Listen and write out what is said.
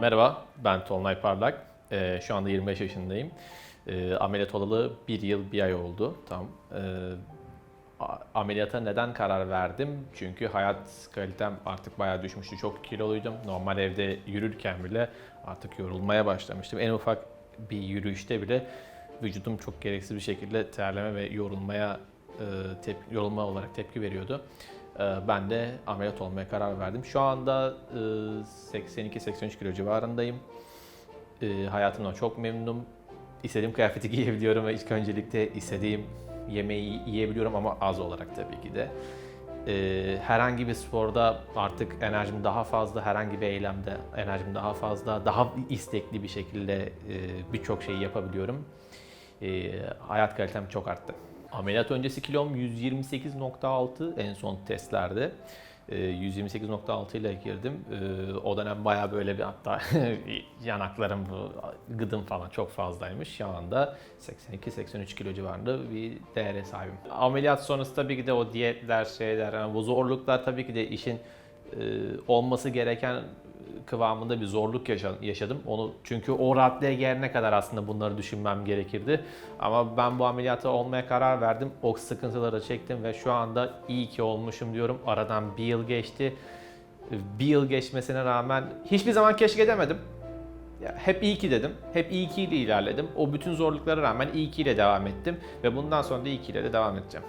Merhaba, ben Tolunay Parlak. Ee, şu anda 25 yaşındayım. Ee, ameliyat olalı bir yıl, bir ay oldu tam. Ee, ameliyata neden karar verdim? Çünkü hayat kalitem artık bayağı düşmüştü. Çok kiloluydum. Normal evde yürürken bile artık yorulmaya başlamıştım. En ufak bir yürüyüşte bile vücudum çok gereksiz bir şekilde terleme ve yorulmaya e, tep- yorulma olarak tepki veriyordu. Ee, Ben de ameliyat olmaya karar verdim. Şu anda e, 82-83 kilo civarındayım. Ee, Hayatımdan çok memnunum. İstediğim kıyafeti giyebiliyorum ve ilk öncelikle istediğim yemeği yiyebiliyorum ama az olarak tabii ki de. Ee, Herhangi bir sporda artık enerjim daha fazla, herhangi bir eylemde enerjim daha fazla, daha istekli bir şekilde e, birçok şeyi yapabiliyorum. Hayat kalitem çok arttı. Ameliyat öncesi kilom 128.6 en son testlerde. Ee, 128.6 ile girdim. Ee, O dönem bayağı böyle bir hatta yanaklarım, gıdım falan çok fazlaymış. Şu anda 82-83 kilo civarında bir değere sahibim. Ameliyat sonrası tabii ki de o diyetler, şeyler, yani bu zorluklar tabii ki de işin e, olması gereken kıvamında bir zorluk yaşa- yaşadım. Onu çünkü o rahatlığa gelene kadar aslında bunları düşünmem gerekirdi. Ama ben bu ameliyata olmaya karar verdim. O sıkıntıları çektim ve şu anda iyi ki olmuşum diyorum. Aradan bir yıl geçti. Bir yıl geçmesine rağmen hiçbir zaman keşke demedim. Hep iyi ki dedim. Hep iyi ki ile ilerledim. O bütün zorluklara rağmen iyi ki ile devam ettim. Ve bundan sonra da iyi ki ile de devam edeceğim.